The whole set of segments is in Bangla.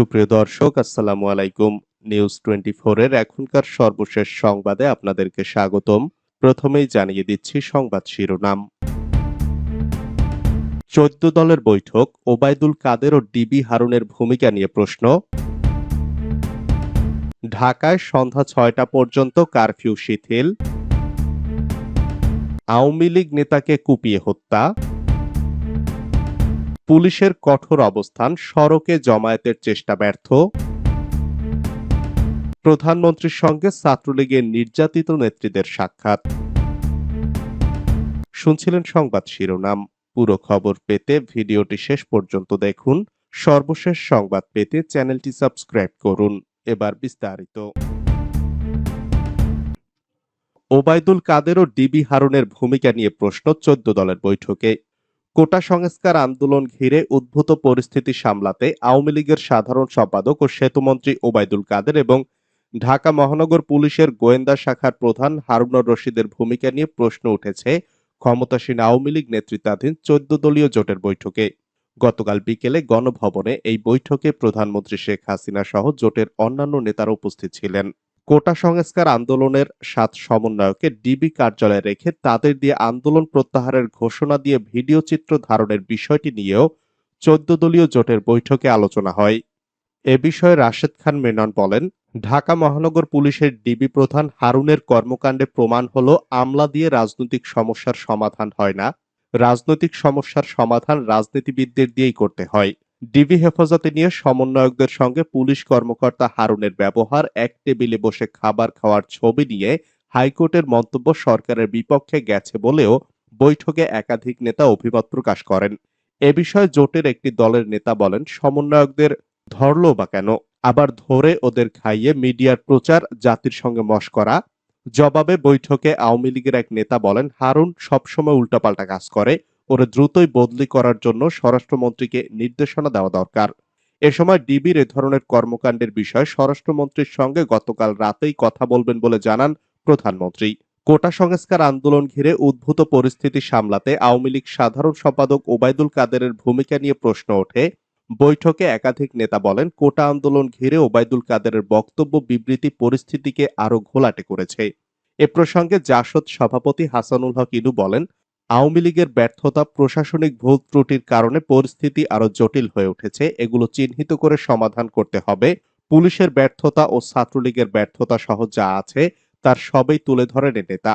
সুপ্রিয় দর্শক, আসসালামু আলাইকুম। নিউজ টোয়েন্টি এর এখনকার সর্বশেষ সংবাদে আপনাদেরকে স্বাগতম। প্রথমেই জানিয়ে দিচ্ছি সংবাদ শিরোনাম। চোদ্দ দলের বৈঠক, ওবায়দুল কাদের ও ডিবি হারুনের ভূমিকা নিয়ে প্রশ্ন। ঢাকায় সন্ধ্যা ছয়টা পর্যন্ত কারফিউ শিথিল। আওয়ামী লীগ নেতাকে কুপিয়ে হত্যা। পুলিশের কঠোর অবস্থান, সড়কে জমায়েতের চেষ্টা ব্যর্থ। প্রধানমন্ত্রীর সঙ্গে ছাত্রলীগের নির্যাতিত নেত্রীদের সাক্ষাৎ। শুনছিলেন সংবাদ শিরোনাম। পুরো খবর পেতে ভিডিওটি শেষ পর্যন্ত দেখুন। সর্বশেষ সংবাদ পেতে চ্যানেলটি সাবস্ক্রাইব করুন। এবার বিস্তারিত। ওবায়দুল কাদের ও ডিবি হারুনের ভূমিকা নিয়ে প্রশ্ন চোদ্দ দলের বৈঠকে। কোটা সংস্কার আন্দোলন ঘিরে উদ্ভূত পরিস্থিতি সামলাতে আওয়ামী লীগের সাধারণ সম্পাদক ও সেতুমন্ত্রী ওবায়দুল কাদের এবং ঢাকা মহানগর পুলিশের গোয়েন্দা শাখার প্রধান হারুনুর রশিদের ভূমিকা নিয়ে প্রশ্ন উঠেছে ক্ষমতাসীন আওয়ামী লীগ নেতৃত্বাধীন চোদ্দ দলীয় জোটের বৈঠকে। গতকাল বিকেলে গণভবনে এই বৈঠকে প্রধানমন্ত্রী শেখ হাসিনা সহ জোটের অন্যান্য নেতারা উপস্থিত ছিলেন। কোটা সংস্কার আন্দোলনের সাত সমন্বয়কে ডিবি কার্যালয়ে রেখে তাদের দিয়ে আন্দোলন প্রত্যাহারের ঘোষণা দিয়ে ভিডিও চিত্র ধারণের বিষয়টি নিয়েও চোদ্দ দলীয় জোটের বৈঠকে আলোচনা হয়। এ বিষয়ে রাশেদ খান মেনন বলেন, ঢাকা মহানগর পুলিশের ডিবি প্রধান হারুনের কর্মকাণ্ডে প্রমাণ হল, আমলা দিয়ে রাজনৈতিক সমস্যার সমাধান হয় না। রাজনৈতিক সমস্যার সমাধান রাজনীতিবিদদের দিয়েই করতে হয়। ডিবি হেফাজতে নিয়ে সমন্বয়কদের সঙ্গে পুলিশ কর্মকর্তা হারুনের ব্যবহার, এক টেবিলে বসে খাবার খাওয়ার ছবি নিয়ে হাইকোর্টের মন্তব্য সরকারের বিপক্ষে গেছে বলেও বৈঠকে একাধিক নেতা অভিমত প্রকাশ করেন। এ বিষয়ে জোটের একটি দলের নেতা বলেন, সমন্বয়কদের ধরলো বা কেন? আবার ধরে ওদের খাইয়ে মিডিয়ার প্রচার, জাতির সঙ্গে মস্করা জবাবে বৈঠকে আওয়ামী লীগের এক নেতা বলেন, হারুন সবসময় উল্টাপাল্টা কাজ করে ওরে দ্রুতই বদলি করার জন্য স্বরাষ্ট্রমন্ত্রীকে নির্দেশনা দেওয়া দরকার। এ সময় ডিবির এ ধরনের কর্মকাণ্ডের বিষয়ে স্বরাষ্ট্রমন্ত্রীর সঙ্গে গতকাল রাতেই কথা বলবেন বলে জানান প্রধানমন্ত্রী। কোটা সংস্কার আন্দোলন ঘিরে উদ্ভূত পরিস্থিতি সামলাতে আওয়ামী লীগ সাধারণ সম্পাদক ওবায়দুল কাদেরের ভূমিকা নিয়ে প্রশ্ন ওঠে। বৈঠকে একাধিক নেতা বলেন, কোটা আন্দোলন ঘিরে ওবায়দুল কাদেরের বক্তব্য বিবৃতি পরিস্থিতিকে আরও ঘোলাটে করেছে। এ প্রসঙ্গে জাসদ সভাপতি হাসানুল হক ইনু বলেন আওয়ামী লীগের ব্যর্থতা, প্রশাসনিক ভুল ত্রুটির কারণে পরিস্থিতি আরও জটিল হয়ে উঠেছে। এগুলো চিহ্নিত করে সমাধান করতে হবে। পুলিশের ব্যর্থতা ও ছাত্রলীগের ব্যর্থতা সহ যা আছে, তার সবই তুলে ধরেন নেতা।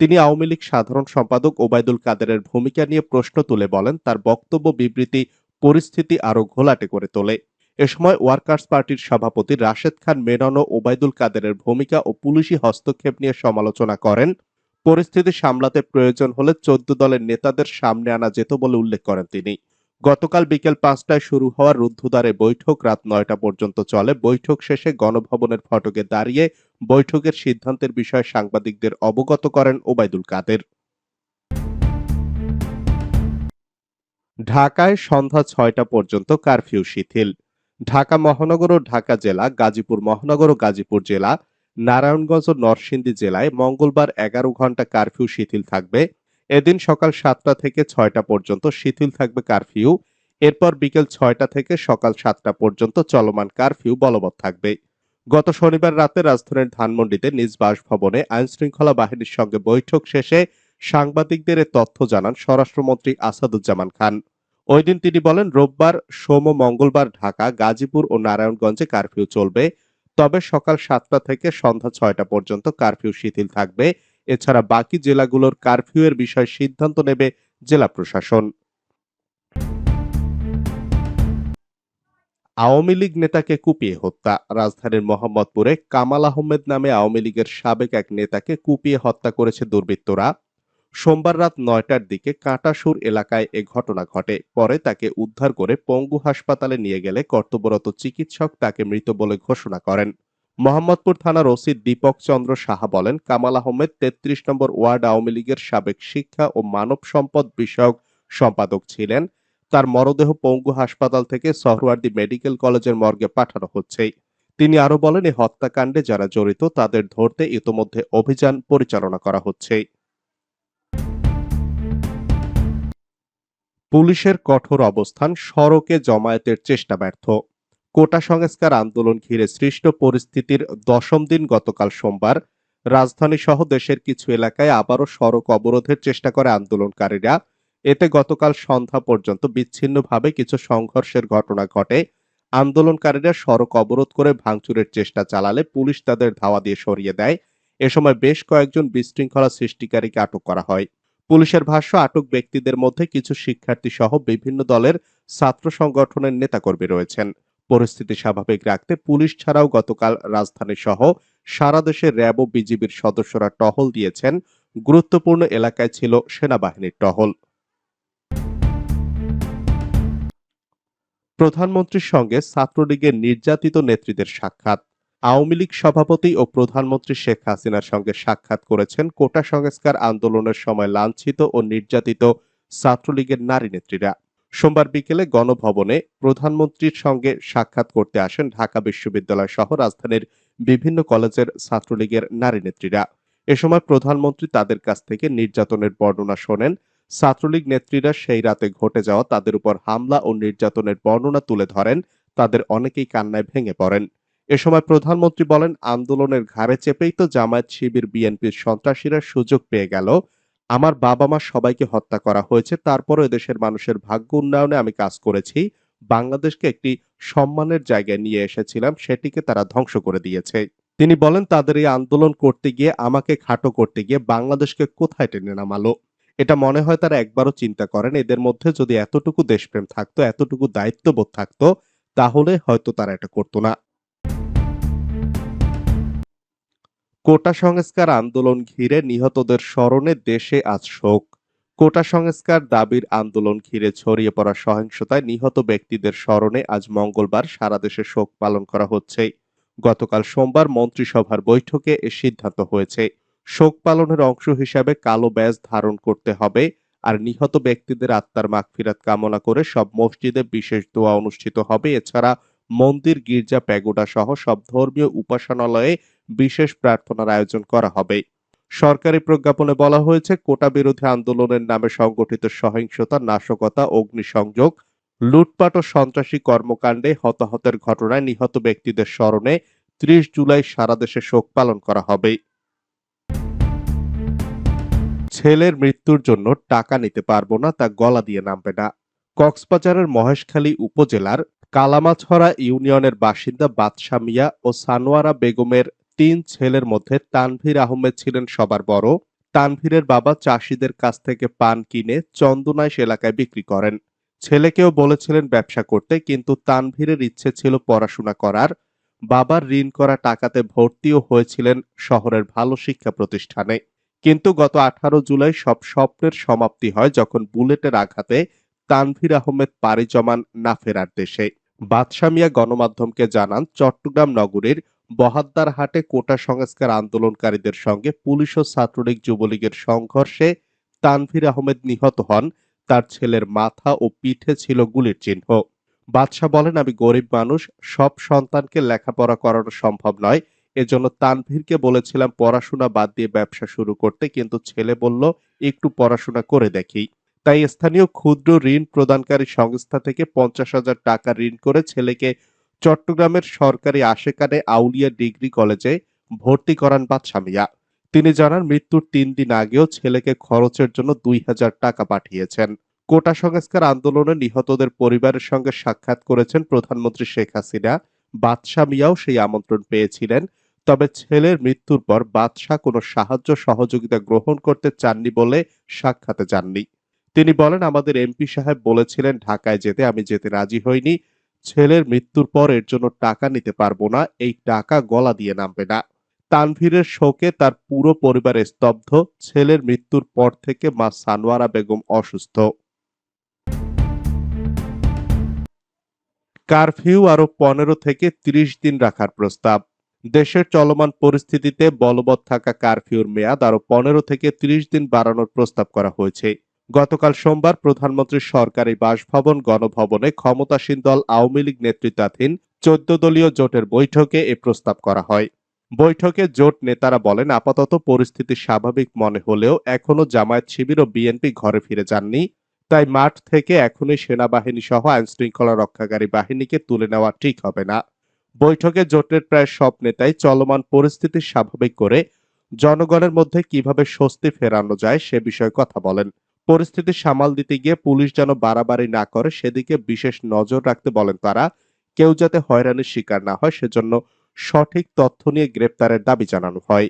তিনি আওয়ামী লীগ সাধারণ সম্পাদক ওবায়দুল কাদেরের ভূমিকা নিয়ে প্রশ্ন তুলে বলেন, তার বক্তব্য, বিবৃতি, পরিস্থিতি আরও ঘোলাটে করে তোলে। এ সময় ওয়ার্কার্স পার্টির সভাপতি রাশেদ খান মেনন ও ওবায়দুল কাদেরের ভূমিকা ও পুলিশি হস্তক্ষেপ নিয়ে সমালোচনা করেন। পরিস্থিতি সামলাতে প্রয়োজন হলে চোদ্দ দলের নেতাদের সামনে আনা যেত বলে উল্লেখ করেন তিনি। গতকাল বিকেল পাঁচটায় শুরু হওয়া রুদ্ধদ্বারে বৈঠক রাত নয়টা পর্যন্ত চলে। বৈঠক শেষে গণভবনের ফটকে দাঁড়িয়ে বৈঠকের সিদ্ধান্তের বিষয়ে সাংবাদিকদের অবগত করেন ওবায়দুল কাদের। ঢাকায় সন্ধ্যা ছয়টা পর্যন্ত কারফিউ শিথিল। ঢাকা মহানগর ও ঢাকা জেলা, গাজীপুর মহানগর ও গাজীপুর জেলা নারায়ণগঞ্জ ও নরসিংদী জেলায় মঙ্গলবার এগারো ঘণ্টা কারফিউ শিথিল থাকবে। এদিন সকাল সাতটা থেকে ছয়টা পর্যন্ত শিথিল থাকবে কারফিউ। এরপর বিকেল ছয়টা থেকে সকাল সাতটা পর্যন্ত চলমান কারফিউ বলবৎ থাকবে। গত শনিবার রাতে রাজধানীর ধানমন্ডিতে নিজ বাসভবনে আইনশৃঙ্খলা বাহিনীর সঙ্গে বৈঠক শেষে সাংবাদিকদের তথ্য জানান স্বরাষ্ট্রমন্ত্রী আসাদুজ্জামান খান। ওই দিন তিনি বলেন, রোববার, সোম মঙ্গলবার ঢাকা, গাজীপুর ও নারায়ণগঞ্জে কারফিউ চলবে। তবে সকাল সাতটা থেকে সন্ধ্যা ছয়টা পর্যন্ত কারফিউ শিথিল থাকবে। এছাড়া বাকি জেলাগুলোর কারফিউ এর বিষয়ে সিদ্ধান্ত নেবে জেলা প্রশাসন। আওয়ামী লীগ নেতাকে কুপিয়ে হত্যা। রাজধানীর মোহাম্মদপুরে কামাল আহমেদ নামে আওয়ামী লীগের সাবেক এক নেতাকে কুপিয়ে হত্যা করেছে দুর্বৃত্তরা। সোমবার রাত নয়টার দিকে কাঁটাসুর এলাকায় এ ঘটনা ঘটে। পরে তাকে উদ্ধার করে পঙ্গু হাসপাতালে নিয়ে গেলে কর্তব্যরত চিকিৎসক তাকে মৃত বলে ঘোষণা করেন। মোহাম্মদপুর থানার ওসি দীপক চন্দ্র সাহা বলেন, কামাল আহমেদ তেত্রিশ নম্বর ওয়ার্ড আওয়ামী লীগের সাবেক শিক্ষা ও মানব সম্পদ বিষয়ক সম্পাদক ছিলেন। তার মরদেহ পঙ্গু হাসপাতাল থেকে সহরওয়ার্দী মেডিকেল কলেজের মর্গে পাঠানো হচ্ছে। তিনি আরও বলেন এই হত্যাকাণ্ডে যারা জড়িত তাদের ধরতে ইতোমধ্যে অভিযান পরিচালনা করা হচ্ছে। পুলিশের কঠোর অবস্থান সড়কে জমায়েতের চেষ্টা ব্যর্থ। কোটা সংস্কার আন্দোলন ঘিরে সৃষ্ট পরিস্থিতির দশম দিন গতকাল সোমবার রাজধানী সহ দেশের কিছু এলাকায় আবারও সড়ক অবরোধের চেষ্টা করে আন্দোলনকারীরা। এতে গতকাল সন্ধ্যা পর্যন্ত বিচ্ছিন্নভাবে কিছু সংঘর্ষের ঘটনা ঘটে। আন্দোলনকারীরা সড়ক অবরোধ করে ভাঙচুরের চেষ্টা চালালে পুলিশ তাদের ধাওয়া দিয়ে সরিয়ে দেয়। এ সময় বেশ কয়েকজন বিশৃঙ্খলা সৃষ্টিকারীকে আটক করা হয়। পুলিশের ভাষ্য, আটক ব্যক্তিদের মধ্যে কিছু শিক্ষার্থী সহ বিভিন্ন দলের ছাত্র সংগঠনের নেতাকর্মী রয়েছেন। পরিস্থিতি স্বাভাবিক রাখতে পুলিশ ছাড়াও গতকাল রাজধানী সহ সারা দেশে র্যাব ও বিজিবির সদস্যরা টহল দিয়েছেন। গুরুত্বপূর্ণ এলাকায় ছিল সেনাবাহিনীর টহল। প্রধানমন্ত্রীর সঙ্গে ছাত্রলীগের নির্যাতিত নেত্রীদের সাক্ষাৎ। আওয়ামী লীগ সভাপতি ও প্রধানমন্ত্রী শেখ হাসিনার সঙ্গে সাক্ষাৎ করেছেন কোটা সংস্কার আন্দোলনের সময় লাঞ্ছিত ও নির্যাতিত ছাত্রলীগের নারী নেত্রীরা। সোমবার বিকেলে গণভবনে প্রধানমন্ত্রীর সঙ্গে সাক্ষাৎ করতে আসেন ঢাকা বিশ্ববিদ্যালয় সহ রাজধানীর বিভিন্ন কলেজের ছাত্রলীগের নারী নেত্রীরা। এ সময় প্রধানমন্ত্রী তাদের কাছ থেকে নির্যাতনের বর্ণনা শোনেন। ছাত্রলীগ নেত্রীরা সেই রাতে ঘটে যাওয়া তাদের উপর হামলা ও নির্যাতনের বর্ণনা তুলে ধরেন। তাদের অনেকেই কান্নায় ভেঙে পড়েন। এ সময় প্রধানমন্ত্রী বলেন, আন্দোলনের ঘাড়ে চেপেই তো জামায়াত শিবির বিএনপির সন্ত্রাসীরা সুযোগ পেয়ে গেল। আমার বাবা মা সবাইকে হত্যা করা হয়েছে, তারপরও এদেশের মানুষের ভাগ্য উন্নয়নে আমি কাজ করেছি। বাংলাদেশকে একটি সম্মানের জায়গায় নিয়ে এসেছিলাম, সেটিকে তারা ধ্বংস করে দিয়েছে। তিনি বলেন, তাদের এই আন্দোলন করতে গিয়ে, আমাকে খাটো করতে গিয়ে বাংলাদেশকে কোথায় টেনে নামালো? এটা মনে হয় তারা একবারও চিন্তা করেন, এদের মধ্যে যদি এতটুকু দেশপ্রেম থাকতো, এতটুকু দায়িত্ববোধ থাকতো, তাহলে হয়তো তারা এটা করতো না। কোটা সংস্কার আন্দোলন ঘিরে নিহতদের স্মরণে দেশে আজ শোক। কোটা সংস্কার দাবির আন্দোলন ঘিরে ছড়িয়ে পড়া সহিংসতায় নিহত ব্যক্তিদের স্মরণে আজ মঙ্গলবার সারা দেশে শোক পালন করা হচ্ছে। গতকাল সোমবার মন্ত্রিসভার বৈঠকে এ সিদ্ধান্ত হয়েছে। শোক পালনের অংশ হিসাবে কালো ব্যাজ ধারণ করতে হবে আর নিহত ব্যক্তিদের আত্মার মাগফিরাত কামনা করে সব মসজিদে বিশেষ দোয়া অনুষ্ঠিত হবে। এছাড়া মন্দির, গির্জা, প্যাগোডা সহ সব ধর্মীয় উপাসনালয়ে বিশেষ প্রার্থনার আয়োজন করা হবে। সরকারি প্রজ্ঞাপনে বলা হয়েছে কোটা বিরোধী আন্দোলনের নামে সংগঠিত সহিংসতা, নাশকতা, অগ্নিসংযোগ, লুটপাট ও সন্ত্রাসী কর্মকাণ্ডে হতাহতের ঘটনায় নিহত ব্যক্তিদের স্মরণে ত্রিশ জুলাই সারা দেশে শোক পালন করা হবে। ছেলের মৃত্যুর জন্য টাকা নিতে পারব না, তা গলা দিয়ে নামবে না। কক্সবাজারের মহেশখালী উপজেলার কালামাছড়া ইউনিয়নের বাসিন্দা বাদশা মিয়া ও সানোয়ারা বেগমের তিন ছেলের মধ্যে তানভীর আহমেদ ছিলেন সবার বড়। তানভীরের বাবা চাষিদের কাছ থেকে পান কিনে চন্দনাইশ এলাকায় বিক্রি করেন। ছেলেকেও বলেছিলেন ব্যবসা করতে, কিন্তু তানভীরের ইচ্ছে ছিল পড়াশোনা করার। বাবার ঋণ করা টাকাতে ভর্তিও হয়েছিলেন শহরের ভালো শিক্ষা প্রতিষ্ঠানে। কিন্তু গত আঠারো জুলাই সব স্বপ্নের সমাপ্তি হয় যখন বুলেটের আঘাতে তানভীর আহমেদ পাড়ি জমান না ফেরার দেশে। বাদশা মিয়া গণমাধ্যমকে জানান, চট্টগ্রাম নগরীর বহাদ্দার হাটে কোটা সংস্কার আন্দোলনকারীদের সঙ্গে পুলিশ ও ছাত্রলীগ যুবলীগের সংঘর্ষে তানভীর আহমেদ নিহত হন। তার ছেলের মাথা ও পিঠে ছিল গুলির চিহ্ন। বাদশাহ বলেন, আমি গরিব মানুষ, সব সন্তানকে লেখাপড়া করানো সম্ভব নয়। এজন্য তানভীরকে বলেছিলাম, পড়াশোনা বাদ দিয়ে ব্যবসা শুরু করতে। কিন্তু ছেলে বলল, একটু পড়াশোনা করে দেখি। তাই স্থানীয় ক্ষুদ্র ঋণ প্রদানকারী সংস্থা থেকে পঞ্চাশ হাজার টাকা ঋণ করে ছেলেকে চট্টগ্রামের সরকারি আশেকানে আউলিয়া ডিগ্রি কলেজে ভর্তি করান বাদশা মিয়া তিনি জানান, মৃত্যুর তিন দিন আগেও ছেলেকে খরচের জন্য দুই হাজার টাকা পাঠিয়েছেন। কোটা সংস্কার আন্দোলনে নিহতদের পরিবারের সঙ্গে সাক্ষাৎ করেছেন প্রধানমন্ত্রী শেখ হাসিনা। বাদশা মিয়াও সেই আমন্ত্রণ পেয়েছিলেন, তবে ছেলের মৃত্যুর পর বাদশাহ কোনো সাহায্য সহযোগিতা গ্রহণ করতে চাননি বলে সাক্ষাতে যাননি। তিনি বলেন, আমাদের এমপি সাহেব বলেছিলেন, ঢাকায় যেতে আমি যেতে রাজি হইনি। ছেলের মৃত্যুর পর এর জন্য টাকা নিতে পারব না, এই টাকা গলা দিয়ে নামবে না। তানভীরের শোকে তার পুরো পরিবার স্তব্ধ, ছেলের মৃত্যুর পর থেকে মা সানোয়ারা বেগম অসুস্থ। কারফিউ আরও পনেরো থেকে ত্রিশ দিন রাখার প্রস্তাব। দেশের চলমান পরিস্থিতিতে বলবৎ থাকা কারফিউর মেয়াদ আরও পনেরো থেকে ত্রিশ দিন বাড়ানোর প্রস্তাব করা হয়েছে। গতকাল সোমবার প্রধানমন্ত্রীর সরকারি বাসভবন গণভবনে ক্ষমতাসীন দল আওয়ামী লীগ নেতৃত্বাধীন চোদ্দ দলীয় জোটের বৈঠকে এ প্রস্তাব করা হয়। বৈঠকে জোট নেতারা বলেন, আপাতত পরিস্থিতি স্বাভাবিক মনে হলেও এখনও জামায়াত শিবির ও বিএনপি ঘরে ফিরে যাননি। তাই মাঠ থেকে এখনই সেনাবাহিনী সহ আইনশৃঙ্খলা রক্ষাকারী বাহিনীকে তুলে নেওয়া ঠিক হবে না। বৈঠকে জোটের প্রায় সব নেতাই চলমান পরিস্থিতি স্বাভাবিক করে জনগণের মধ্যে কীভাবে স্বস্তি ফেরানো যায় সে বিষয়ে কথা বলেন। পরিস্থিতি সামাল দিতে গিয়ে পুলিশ যেন বাড়াবাড়ি না করে, সেদিকে বিশেষ নজর রাখতে বলেন তারা। কেউ যাতে হয়রানির শিকার না হয়, সেজন্য সঠিক তথ্য নিয়ে গ্রেপ্তারের দাবি জানানো হয়।